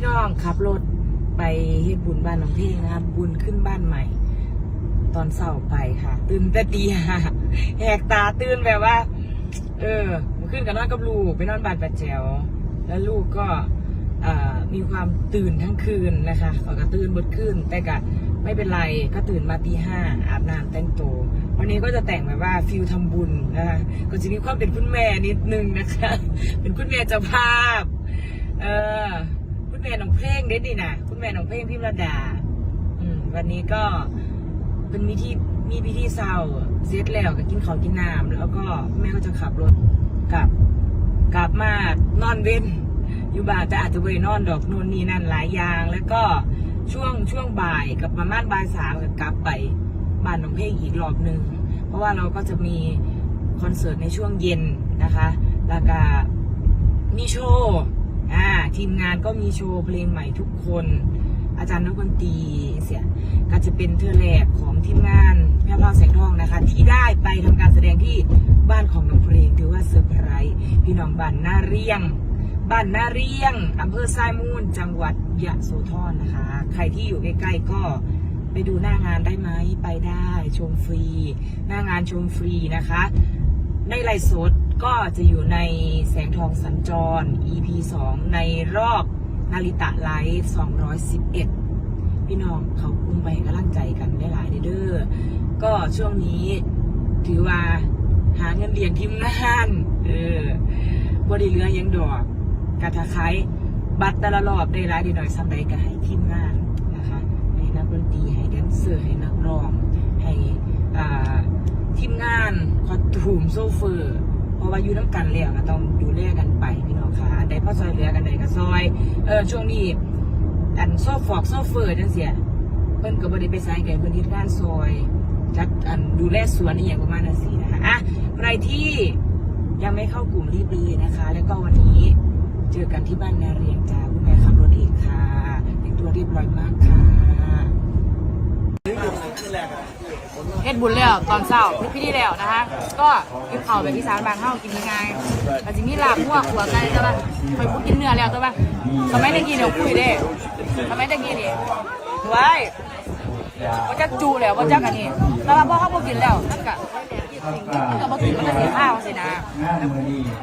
พี่น้องขับรถไปเฮ็ดบุญบ้านหนองเท่งนะครับ บุญขึ้นบ้านใหม่ ตอนเช้าไปค่ะ ตื่นแต่ตีห้าแหกตาตื่นแบบว่า เออมาขึ้นกับนอนกับลูกไปนอนบ้านป้าแจ๋วแล้วลูกก็มีความตื่นทั้งคืนนะคะขาก็ตื่นบดขึ้น แต่ก็ไม่เป็นไรก็ตื่นมาตีห้าอาบน้ำแต่งตัววันนี้ก็จะแต่งแบบว่าฟิลทำบุญนะคะก็จะมีความเป็นคุณแม่นิดนึงนะคะ เป็นคุณแม่เจ้าภาพ เออ คุณแม่น้องเพลงเด็ดดีนะคุณแม่น้องเพลงพิมรดา อืม วันนี้ก็เป็นมีที่มีพิธีเศร้าเสร็จแล้วก็กินข้าวกินน้ำแล้วก็แม่ก็จะขับรถกลับกลับมานอนเว้นอยู่บ้านแต่อาจจะไปนอนดอกนู่นนี่นั่นหลายอย่างแล้วก็ช่วงช่วงบ่ายกับประมาณบ่ายสามก็กลับไปบ้านน้องเพลงอีกรอบหนึ่งเพราะว่าเราก็จะมีคอนเสิร์ตในช่วงเย็นนะคะ แล้วก็มีโชว์ อ่าทีมงานก็มีโชว์เพลงใหม่ทุกคน อาจารย์นักดนตรีเสียก็จะเป็นเทอแรกของทีมงานแม่พาวแสงทองนะคะ ที่ได้ไปทำการแสดงที่บ้านของน้องเพลงถือว่าเซอร์ไพรส์พี่น้องบ้านนาเรียงบ้านนาเรียงอำเภอทรายมูล จังหวัดยะโสธรนะคะ ใครที่อยู่ใกล้ๆก็ไปดูหน้างานได้ไหม ไปได้ ชมฟรี หน้างานชมฟรีนะคะ ในไลฟ์สดก็จะอยู่ในแสงทองสัญจร EP 2 ในรอบนาริตะไลฟ์211 พี่น้องเขาคุมไปกำลังใจกันได้หลายเด้อก็ช่วงนี้ถือว่าหาเงินเลี้ยงทีมงานเออบริเรือยังดอกกระทะไคร้บัตรแต่ละรอบได้หลายด้หน่อยซ้ำใดก็ให้ทีมงานนะคะให้นักดนตรีให้แดนเซอร์ให้นักร้องให้อ่า ทีมงานคอตูมโซเฟอร์ เพราะว่าอยู่น้ำกันแล้วก็ต้องดูแลกันไปพี่น้องค่ะอันใดพ่อซอยเหลือกันใดก็ซอยเออช่วงนี้อันโซฟอกโซเฟอร์จังเสียเพิ่นก็บ่ได้ไปใส่ไก่เพิ่นเฮ็ดงานซอยจัดอันดูแลสวนอีหยังประมาณนั้นสินะคะอะใครที่ยังไม่เข้ากลุ่มรีบเลยนะคะ แล้วก็วันนี้เจอกันที่บ้านนาเรียงจ้าคุณแม่ขับรถเองค่ะแต่งตัวเรียบร้อยมากค่ะเฮ็ดบุญแล้วตอนเช้าพี่ที่แล้วนะคะก็กินข้าวแบบอีสานบางเฮากินยังไงอาจจะมีลาบหัวขัวไก่ใช่ป่ะไปพูดกินเนื้อแล้วใช่ป่ะสมัยตะกี้เดี๋ยวคุยเด้สมัยตะกี้นี่ไว้ว่าจะจูแล้วว่าจะกันนี่แต่ว่าพอเขาบ่กินแล้วนั่นก็มันก็บ่กินมันก็เสียข้าวสินะ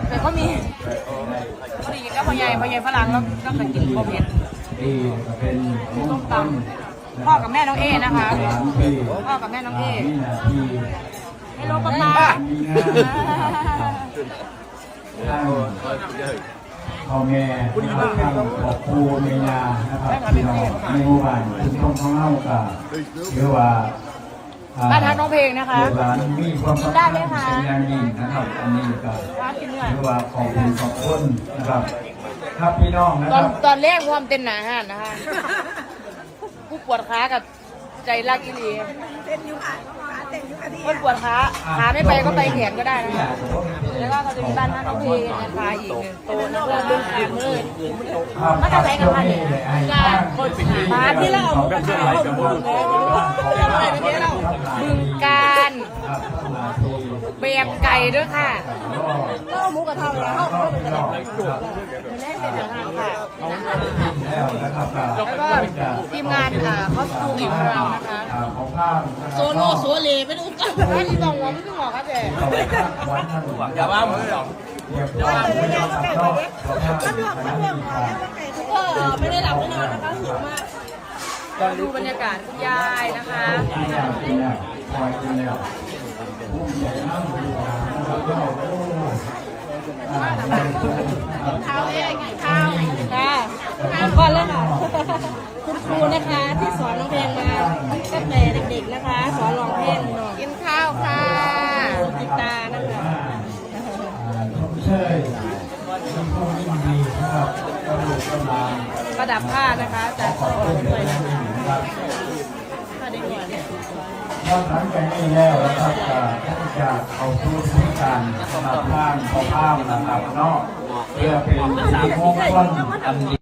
แต่เขามีพอดีกินกับพ่อใหญ่พ่อใหญ่ฝรั่งแล้วก็ไปกินบ่เผ็ดส้มตำ พ่อกับแม่น้องเอนะคะ พ่อกับแม่น้องเอให้โลป้าป้าพ่อแม่นะครับทางขอบครูเมียนะครับพี่น้องในหมู่บ้านชุมชนของเราก็หรือว่าบ้านทักน้องเพลงนะคะลูกหลานมีความสำได้คัญไหมคะเป็นอย่างยิ่งนะครับอันนี้ก็เร้านกินเนื้อหรือว่าขอบคุณขอบคุณนะครับ ครับพี่น้องนะครับตอนแรกความเต้นหนาหันนะคะ ผู้ปวดขากับใจรักอีหลีเต้นอยู่ค่ะขาเต้นอยู่ค่ะที่คนปวดขาขาไม่ไปก็ไปแขนก็ได้นะคะแล้วก็เขาจะมีบ้านทักน้องเพลงนะคะอีกหนึ่งโต๊ะนะเพื่อเรื่องขามืดมาจากไหนกันคะเนี่ยจากคนมาที่เราเอาไปขายเขาบึงบึ เบียบไก่ด้วยค่ะก็เอาหมูกระทะแล้วเขาแรกเป็นอาหารค่ะแล้วนะครับก็แล้วก็ทีมงานอ่าคอสตูมของเรานะคะอ่าของภาพนะครับโซโลโซเลไม่รู้กันว่าที่ต้องหัวไม่ต้องหัวครับเจ๊อย่าว่ามือหรอกเรียบร้อยแล้วครับเนาะขอบคุณมันคห่รัวบงมันห่วงแล้วว่าไก่ทุกก็ไม่ได้หลับไม่นอนนะคะหิวมากดูบรรยากาศคุณยายนะคะ ข้าวเองข้าวค่ะก่อนเลยค่ะคุณครูนะคะที่สอนร้องเพลงมาตั้งแต่เด็กๆนะคะ สอนร้องเพลงกินข้าวค่ะติดตานะคะอ่าชมเชยมีผู้ยิ่งดีนะประดับผ้านะคะจากขอบคุณด้วยนะคะ ครับ ผ้าเด็กหน่อยเนี่ย พราะหลังจากนี้แล้วนะครับท่านจะเอาทุกทุกการสำหรับบ้านของข้ามนะครับนอกเพื่อเป็นสิริมงคลอันดี